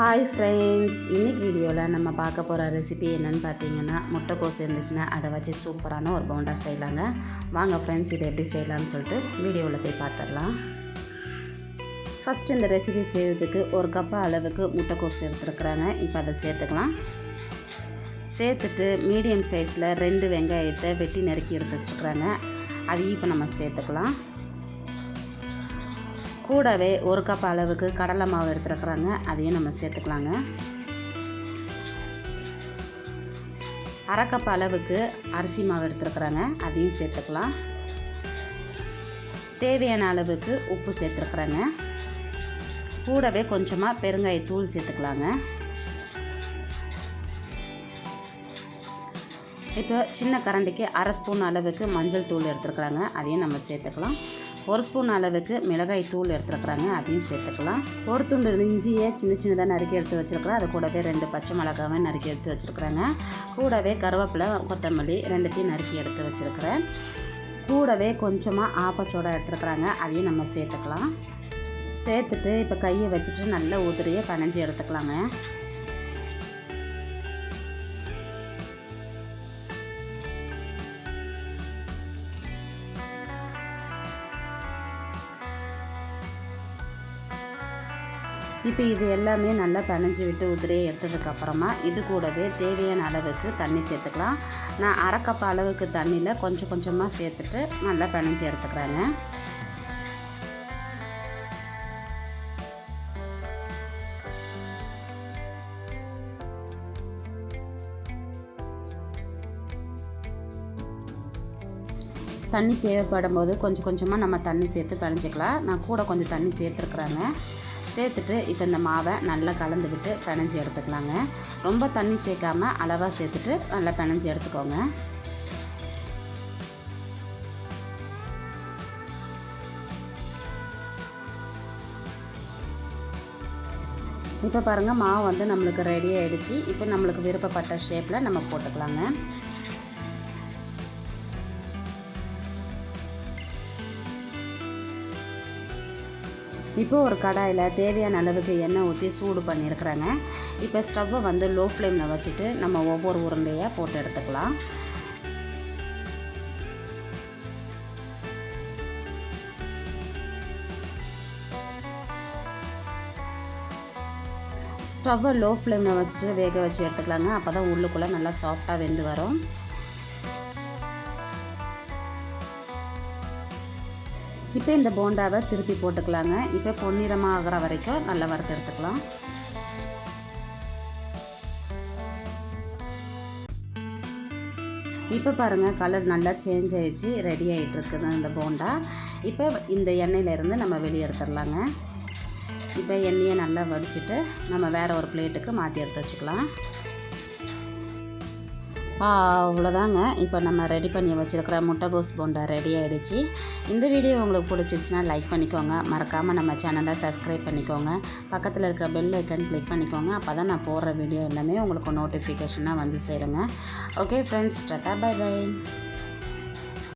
Hi friends இன்னைக்கு வீடியோவில் நம்ம பார்க்க போகிற ரெசிபி என்னென்னு பார்த்தீங்கன்னா முட்டைக்கோஸ் இருந்துச்சுன்னா அதை வச்சு சூப்பரான ஒரு போண்டா செய்யலாங்க. வாங்க ஃப்ரெண்ட்ஸ் இதை எப்படி செய்யலாம்னு சொல்லிட்டு வீடியோவில் போய் பார்த்துடலாம். ஃபஸ்ட் இந்த ரெசிபி செய்கிறதுக்கு ஒரு கப்பு அளவுக்கு முட்டைக்கோஸ் எடுத்துருக்குறாங்க. இப்போ அதை சேர்த்துக்கலாம். சேர்த்துட்டு மீடியம் சைஸில் ரெண்டு வெங்காயத்தை வெட்டி நறுக்கி எடுத்து வச்சுருக்குறாங்க. அதையும் இப்போ நம்ம சேர்த்துக்கலாம். கூடவே ஒரு கப் அளவுக்கு கடலை மாவு எடுத்துருக்குறாங்க. அதையும் நம்ம சேர்த்துக்கலாங்க. அரை கப் அளவுக்கு அரிசி மாவு எடுத்துருக்குறாங்க. அதையும் சேர்த்துக்கலாம். தேவையான அளவுக்கு உப்பு சேர்த்துருக்குறாங்க. கூடவே கொஞ்சமாக பெருங்காயத்தூள் சேர்த்துக்கலாங்க. இப்போ சின்ன கரண்டிக்கு அரை ஸ்பூன் அளவுக்கு மஞ்சள் தூள் எடுத்துருக்குறாங்க. அதையும் நம்ம சேர்த்துக்கலாம். ஒரு ஸ்பூன் அளவுக்கு மிளகாய் தூள் எடுத்துருக்குறாங்க அதையும் சேர்த்துக்கலாம். ஒரு துண்டு இஞ்சியை சின்ன சின்னதாக நறுக்கி எடுத்து வச்சுருக்குறோம் அது கூடவே ரெண்டு பச்சை மிளகாவை நறுக்கி எடுத்து வச்சுருக்குறாங்க. கூடவே கருவேப்பிலை கொத்தமல்லி ரெண்டுத்தையும் நறுக்கி எடுத்து வச்சுருக்குறேன். கூடவே கொஞ்சமாக ஆப்பச்சோட எடுத்துருக்குறாங்க. அதையும் நம்ம சேர்த்துக்கலாம். சேர்த்துட்டு இப்போ கையை வச்சுட்டு நல்லா உதிரியை பனைஞ்சு எடுத்துக்கலாங்க. இப்போ இது எல்லாமே நல்லா பிணைஞ்சி விட்டு உதிரையை எடுத்ததுக்கப்புறமா இது கூடவே தேவையான அளவுக்கு தண்ணி சேர்த்துக்கலாம். நான் அரை அளவுக்கு தண்ணியில் கொஞ்சம் கொஞ்சமாக சேர்த்துட்டு நல்லா பிணைஞ்சி எடுத்துக்கிறேங்க. தண்ணி தேவைப்படும் போது கொஞ்சம் கொஞ்சமாக நம்ம தண்ணி சேர்த்து பிணைஞ்சிக்கலாம். நான் கூட கொஞ்சம் தண்ணி சேர்த்துருக்குறேங்க. சேர்த்துட்டு இப்போ இந்த மாவை நல்லா கலந்து விட்டு பிணைஞ்சி எடுத்துக்கலாங்க. ரொம்ப தண்ணி சேர்க்காம அளவாக சேர்த்துட்டு நல்லா பிணைஞ்சி எடுத்துக்கோங்க. இப்போ பாருங்கள் மாவு வந்து நம்மளுக்கு ரெடி ஆகிடுச்சு இப்போ நம்மளுக்கு விருப்பப்பட்ட ஷேப்பில் நம்ம போட்டுக்கலாங்க. இப்போ ஒரு கடாயில் தேவையான அளவுக்கு எண்ணெய் ஊற்றி சூடு பண்ணியிருக்கிறேங்க. இப்போ ஸ்டவ்வை வந்து லோ ஃப்ளேமில் வச்சுட்டு நம்ம ஒவ்வொரு உருண்டையாக போட்டு எடுத்துக்கலாம். ஸ்டவ்வை லோ ஃப்ளேமில் வச்சுட்டு வேக வச்சு எடுத்துக்கலாங்க. அப்போ தான் உள்ளுக்குள்ளே நல்லா சாஃப்டாக வெந்து வரும். இப்போ இந்த போண்டாவை திருப்பி போட்டுக்கலாங்க. இப்போ பொன்னிறமாக ஆகிற வரைக்கும் நல்லா வறுத்து எடுத்துக்கலாம். இப்போ பாருங்கள் கலர் நல்லா சேஞ்ச் ஆகிடுச்சு ரெடி ஆகிட்டு இருக்குது இந்த போண்டா. இப்போ இந்த எண்ணெயிலேருந்து நம்ம வெளியே எடுத்துடலாங்க. இப்போ எண்ணெயை நல்லா வடிச்சிட்டு நம்ம வேறு ஒரு பிளேட்டுக்கு மாற்றி எடுத்து வச்சுக்கலாம். அவ்வளோதாங்க. இப்போ நம்ம ரெடி பண்ணி வச்சுருக்கிற முட்டைகோஸ் போண்டா ரெடி ஆகிடுச்சு இந்த வீடியோ உங்களுக்கு பிடிச்சிச்சின்னா லைக் பண்ணிக்கோங்க. மறக்காமல் நம்ம சேனலை சப்ஸ்கிரைப் பண்ணிக்கோங்க. பக்கத்தில் இருக்க பெல் ஐக்கன் கிளிக் பண்ணிக்கோங்க. அப்போ தான் நான் போடுற வீடியோ எல்லாமே உங்களுக்கு நோட்டிஃபிகேஷனாக வந்து சேருங்க. Okay friends tata bye by